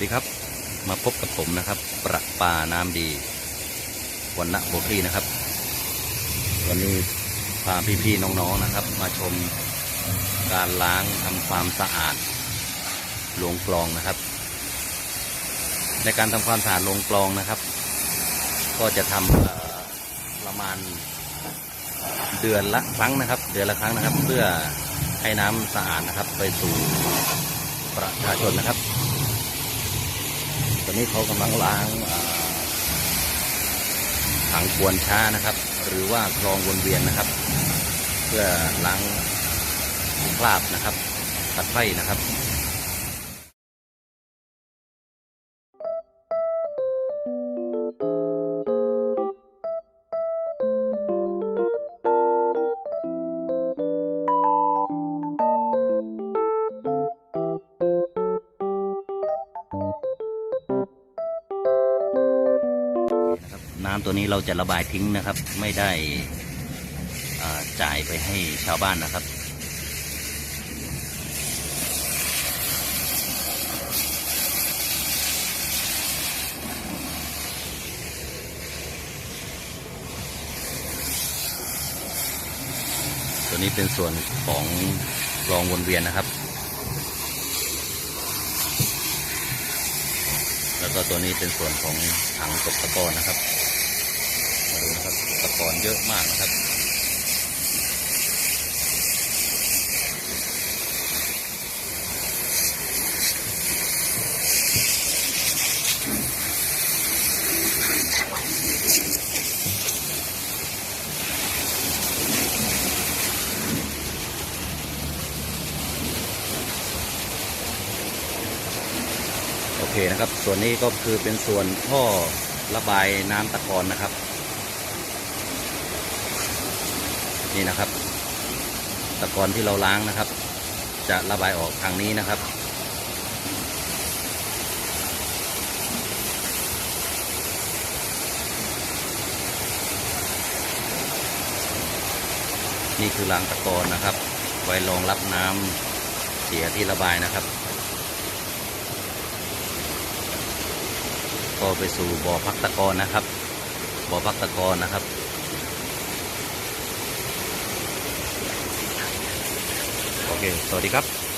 ดีครับ มาพบกับผมนะครับ ประปาน้ำดีวันณะโบคลีนะครับ วันนี้พาพี่ๆน้องๆนะครับ มาชมการล้างทำความสะอาดโรงกลองนะครับ ในการทำความสะอาดโรงกลองนะครับ ก็จะทำเอ่อประมาณเดือนละครั้งนะครับ เดือนละครั้งนะครับ เพื่อให้น้ำสะอาดนะครับ ไปสู่ประชาชนนะครับ อนนี้เขากำลังล้างถังควนช้านะครับ หรือว่าคลองวนเวียนนะครับ เพื่อล้างคราบนะครับตัดไฟนะครับ นะครับน้ำตัวนี้เราจะระบายทิ้งนะครับ ไม่ได้จ่ายไปให้ชาวบ้านนะครับ ตัวนี้เป็นส่วนของรองวนเวียนนะครับ แล้วก็ตัวนี้เป็นส่วนของถังตกตะกอนนะครับ ดูนะครับตะกอนเยอะมากนะครับโอเคนะครับ ส่วนนี้ก็คือเป็นส่วนท่อระบายน้ำตะกอนนะครับ นี่นะครับ ตะกอนที่เราล้างนะครับ จะระบายออกทางนี้นะครับ นี่คือรางตะกอนนะครับ ไว้รองรับน้ำเสียที่ระบายนะครับ ก็ไปสู่บ่อพักตะกอนนะครับบ่อพักตะกอนนะครับ โอ เค สวัสดีครับ